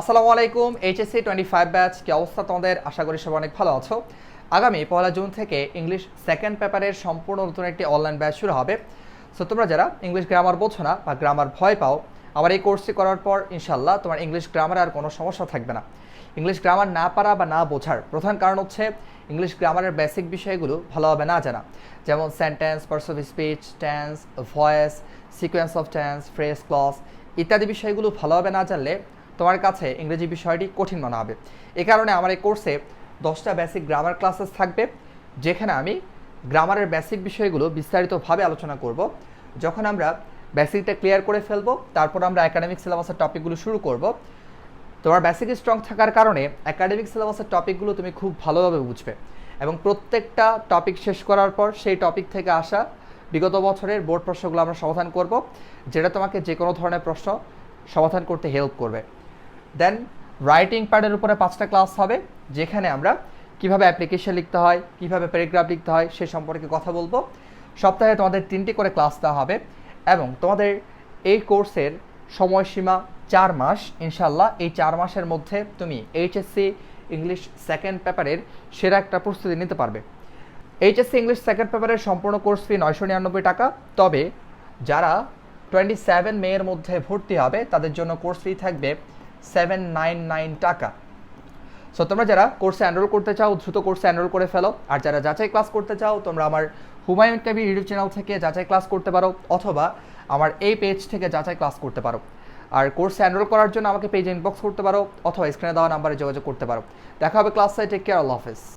আসসালামু আলাইকুম HSC twenty five batch কি অবস্থা তোমাদের? আশা করি সবাই অনেক ভালো আছো। আগামী পয়লা জুন থেকে ইংলিশ সেকেন্ড পেপারের সম্পূর্ণ নতুন একটি অনলাইন ব্যাচ শুরু হবে। সো তোমরা যারা ইংলিশ গ্রামার বোঝো না বা গ্রামার ভয় পাও, আবার এই কোর্সটি করার পর ইনশাল্লাহ তোমার ইংলিশ গ্রামারে আর কোনো সমস্যা থাকবে না। ইংলিশ গ্রামার না পারা বা না বোঝার প্রধান কারণ হচ্ছে ইংলিশ গ্রামারের বেসিক বিষয়গুলো ভালোভাবে না জানা। যেমন sentence parts of speech tense voice sequence of tense phrase clause ইত্যাদি বিষয়গুলো ভালোভাবে না জানলে তোমার কাছে ইংরেজি বিষয়টি কঠিন মনে হবে। এ কারণে আমার এই কোর্সে দশটা বেসিক গ্রামার ক্লাসেস থাকবে, যেখানে আমি গ্রামারের বেসিক বিষয়গুলো বিস্তারিতভাবে আলোচনা করব। যখন আমরা বেসিকটা ক্লিয়ার করে ফেলব, তারপর আমরা একাডেমিক সিলেবাসের টপিকগুলো শুরু করব। তোমার বেসিক স্ট্রং থাকার কারণে একাডেমিক সিলেবাসের টপিকগুলো তুমি খুব ভালোভাবে বুঝবে এবং প্রত্যেকটা টপিক শেষ করার পর সেই টপিক থেকে আসা বিগত বছরের বোর্ড প্রশ্নগুলো আমরা সমাধান করব, যেটা তোমাকে যে কোনো ধরনের প্রশ্ন সমাধান করতে হেল্প করবে। দেন রাইটিং প্যাডের উপরে পাঁচটা ক্লাস হবে, যেখানে আমরা কীভাবে অ্যাপ্লিকেশন লিখতে হয়, কীভাবে প্যারাগ্রাফ লিখতে হয়, সে সম্পর্কে কথা বলব। সপ্তাহে তোমাদের তিনটি করে ক্লাস দেওয়া হবে এবং তোমাদের এই কোর্সের সময়সীমা চার মাস। ইনশাল্লাহ এই চার মাসের মধ্যে তুমি এইচএসসি ইংলিশ সেকেন্ড পেপারের সেরা একটা প্রস্তুতি নিতে পারবে। এইচএসসি ইংলিশ সেকেন্ড পেপারের সম্পূর্ণ কোর্স ফি নয়শো নিরানব্বই টাকা। তবে যারা টোয়েন্টি সেভেন মেয়ের মধ্যে ভর্তি হবে, তাদের জন্য কোর্স ফি থাকবে সেভেন নাইন নাইন টাকা। সো তোমরা যারা কোর্সে এনরোল করতে চাও, দ্রুত কোর্সে এনরোল করে ফেলো। আর যারা যাচাই ক্লাস করতে চাও, তোমরা আমার হুমায়ুন কবি ইউটিউব চ্যানেল থেকে যাচাই ক্লাস করতে পারো, অথবা আমার এই পেজ থেকে যাচাই ক্লাস করতে পারো। আর কোর্স এনরোল করার জন্য আমাকে পেজে ইনবক্স করতে পারো, অথবা স্ক্রিনে দেওয়া নাম্বারে যোগাযোগ করতে পারো। দেখা হবে ক্লাস সাইটে কেয়ার আল্লাহ হাফেজ।